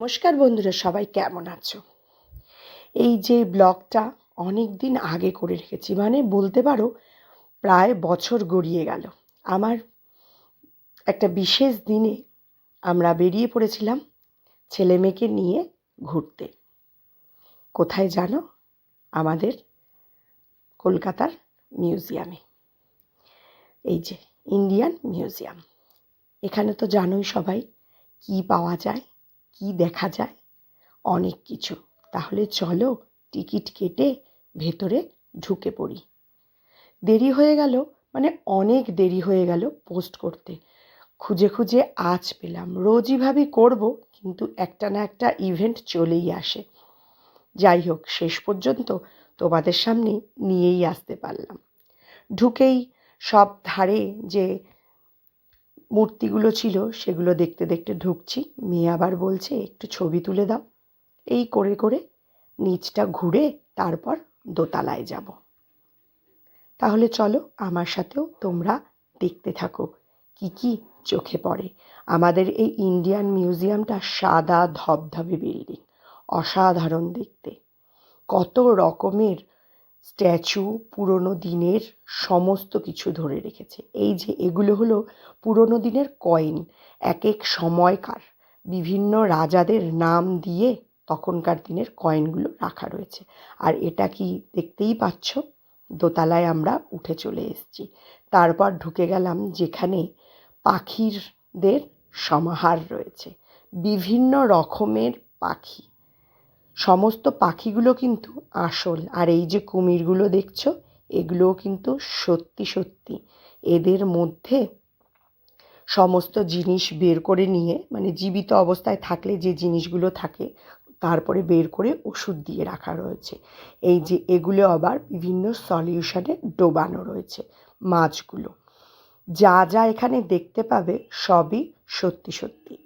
নমস্কার বন্ধুরা, সবাই কেমন আছো? এই যে ব্লগটা অনেক দিন আগে করে রেখেছি মানে বলতে পারো প্রায় বছর গড়িয়ে গেল। আমার একটা বিশেষ দিনে আমরা বেরিয়ে পড়েছিলাম ছেলে মেয়েকে নিয়ে ঘুরতে। কোথায় জানো? আমাদের কলকাতার মিউজিয়ামে। এই যে ইন্ডিয়ান মিউজিয়াম। এখানে তো জানোই সবাই কি পাওয়া যায়। কি দেখা যায়? অনেক কিছু। তাহলে চলো টিকিট কেটে ভেতরে ঢুকে পড়ি। দেরি হয়ে গেল মানে অনেক দেরি হয়ে গেল পোস্ট করতে। খুঁজে খুঁজে আজ পেলাম। রোজই ভাবি করব, কিন্তু একটা না একটা ইভেন্ট চলেই আসে। যাই হোক, শেষ পর্যন্ত তোমাদের সামনে নিয়েই আসতে পারলাম। ঢুকেই সব ধারে যে মূর্তিগুলো ছিল, সেগুলো দেখতে দেখতে ঢুকছি। মেয়ে আবার বলছে, একটু ছবি তুলে দাও। এই করে করে নিচটা ঘুরে তারপর দোতলায় যাব। তাহলে চলো আমার সাথেও তোমরা দেখতে থাকো কি কি চোখে পড়ে। আমাদের এই ইন্ডিয়ান মিউজিয়ামটা সাদা ধবধবে বিল্ডিং, অসাধারণ দেখতে। কত রকমের স্ট্যাচু পুরনো দিনের সমস্ত কিছু ধরে রেখেছে। এই যে এগুলো হলো পুরনো দিনের কয়েন, এক এক সময়কার, বিভিন্ন রাজাদের নাম দিয়ে তখনকার দিনের কয়েনগুলো রাখা রয়েছে। আর এটা কি দেখতেই পাচ্ছ? দোতলায় আমরা উঠে চলে এসেছি। তারপর ঢুকে গেলাম যেখানে পাখিরদের সমাহার রয়েছে। বিভিন্ন রকমের পাখি। সমস্ত পাখিগুলো কিন্তু আসল। আর এই যে কুমিরগুলো দেখছ, এগুলোও কিন্তু সত্যি সত্যি। এদের মধ্যে সমস্ত জিনিস বের করে নিয়ে মানে জীবিত অবস্থায় থাকলে যে জিনিসগুলো থাকে, তারপরে বের করে ওষুধ দিয়ে রাখা রয়েছে। এই যে এগুলো আবার বিভিন্ন সলিউশনে ডোবানো রয়েছে মাছগুলো। যা যা এখানে দেখতে পাবে সবই সত্যি সত্যি।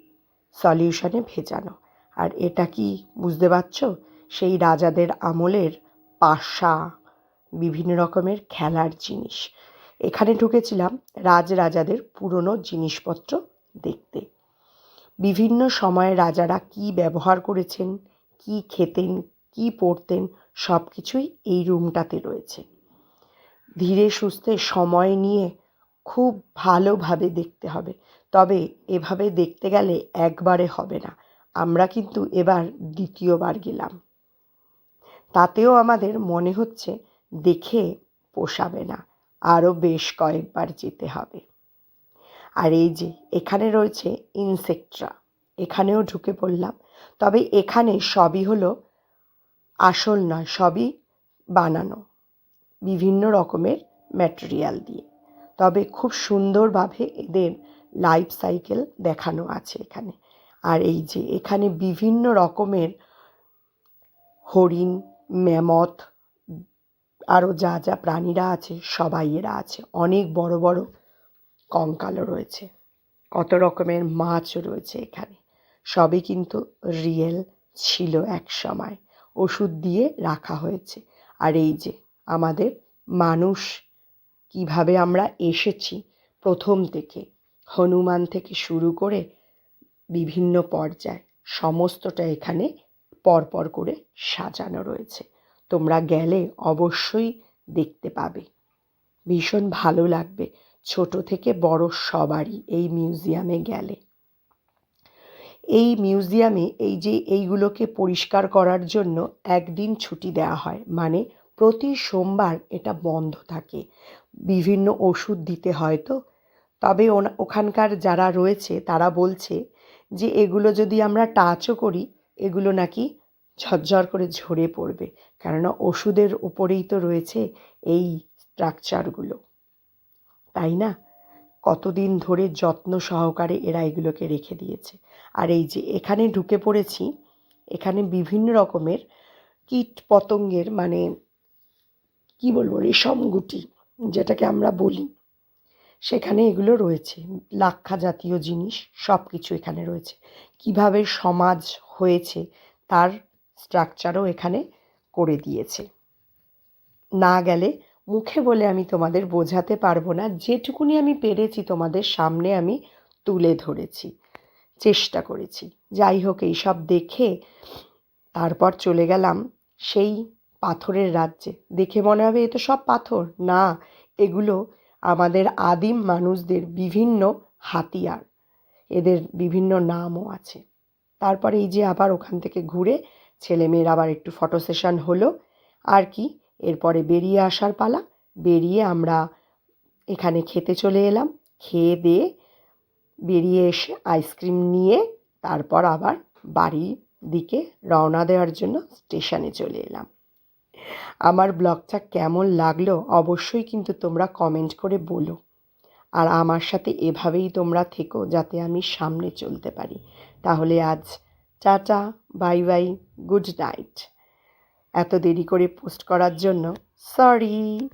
সলিউশনে ভেজানো। আর এটা কি বুঝতে পারছ? সেই রাজাদের আমলের পাশা, বিভিন্ন রকমের খেলার জিনিস। এখানে ঢুকেছিলাম রাজরাজাদের পুরনো জিনিসপত্র দেখতে। বিভিন্ন সময়ে রাজারা কি ব্যবহার করেছেন, কি খেতেন, কি পরতেন সব কিছুই এই রুমটাতে রয়েছে। ধীরে সুস্থে সময় নিয়ে খুব ভালোভাবে দেখতে হবে। তবে এভাবে দেখতে গেলে একবারে হবে না। আমরা কিন্তু এবার দ্বিতীয়বার গেলাম। তাতেও আমাদের মনে হচ্ছে দেখে পোষাবে না, আরও বেশ কয়েকবার যেতে হবে। আর এই যে, এখানে রয়েছে ইনসেক্টরা, এখানেও ঢুকে পড়লাম। তবে এখানে সবই হলো আসল নয়, সবই বানানো, বিভিন্ন রকমের ম্যাটেরিয়াল দিয়ে। তবে খুব সুন্দরভাবে এদের লাইফ সাইকেল দেখানো আছে এখানে। আর এই যে এখানে বিভিন্ন রকমের হরিণ ম্যামথ আরও যা যা প্রাণীরা আছে, সবাই এরা আছে। অনেক বড় বড় কঙ্কালও রয়েছে। কত রকমের মাছও রয়েছে এখানে। সবই কিন্তু রিয়েল ছিল এক সময়। ওষুধ দিয়ে রাখা হয়েছে। আর এই যে আমাদের মানুষ কীভাবে আমরা এসেছি, প্রথম থেকে হনুমান থেকে শুরু করে বিভিন্ন পর্যায়। সমস্তটা এখানে পরপর করে সাজানো রয়েছে। তোমরা গেলে অবশ্যই দেখতে পাবে। ভীষণ ভালো লাগবে। ছোট থেকে বড় সবারই এই মিউজিয়ামে গেলে। এই মিউজিয়ামে এই যে এইগুলোকে পরিষ্কার করার জন্য একদিন ছুটি দেওয়া হয়। মানে প্রতি সোমবার এটা বন্ধ থাকে। বিভিন্ন ওষুধ দিতে হয় তো। তবে ওখানকার যারা রয়েছে তারা বলছে যে এগুলো যদি আমরা টাচও করি, এগুলো নাকি ঝরঝর করে ঝরে পড়বে। কেননা ওষুধের ওপরেই তো রয়েছে এই স্ট্রাকচারগুলো তাই না? কতদিন ধরে যত্ন সহকারে এরা এগুলোকে রেখে দিয়েছে। আর এই যে এখানে ঢুকে পড়েছি, এখানে বিভিন্ন রকমের কীট পতঙ্গের মানে কি বলব, রেশম গুটি, যেটাকে আমরা বলি। সেখানে এগুলো রয়েছে। লাক্ষা জাতীয় জিনিস সব কিছু এখানে রয়েছে। কীভাবে সমাজ হয়েছে তার স্ট্রাকচারও এখানে করে দিয়েছে। না গেলে মুখে বলে আমি তোমাদের বোঝাতে পারব না। যেটুকুনি আমি পেরেছি তোমাদের সামনে আমি তুলে ধরেছি, চেষ্টা করেছি। যাই হোক, এইসব দেখে তারপর চলে গেলাম সেই পাথরের রাজ্যে। দেখে মনে হবে এ তো সব পাথর। না, এগুলো আমাদের আদিম মানুষদের বিভিন্ন হাতিয়ার। এদের বিভিন্ন নামও আছে। তারপরে এই যে আবার ওখান থেকে ঘুরে ছেলেমেয়ের আবার একটু ফটো সেশন হলো। আর কি, এরপরে বেরিয়ে আসার পালা। বেরিয়ে আমরা এখানে খেতে চলে এলাম। খেয়ে দিয়ে বেরিয়ে এসে আইসক্রিম নিয়ে তারপর আবার বাড়ির দিকে রওনা দেওয়ার জন্য স্টেশনে চলে এলাম। আমার ব্লগটা কেমন লাগল অবশ্যই কিন্তু তোমরা কমেন্ট করে বলো। আর আমার সাথে এভাবেই তোমরা থেকো যাতে আমি সামনে চলতে পারি। তাহলে আজ tata, bye bye, good night. এত দেরি করে পোস্ট করার জন্য সরি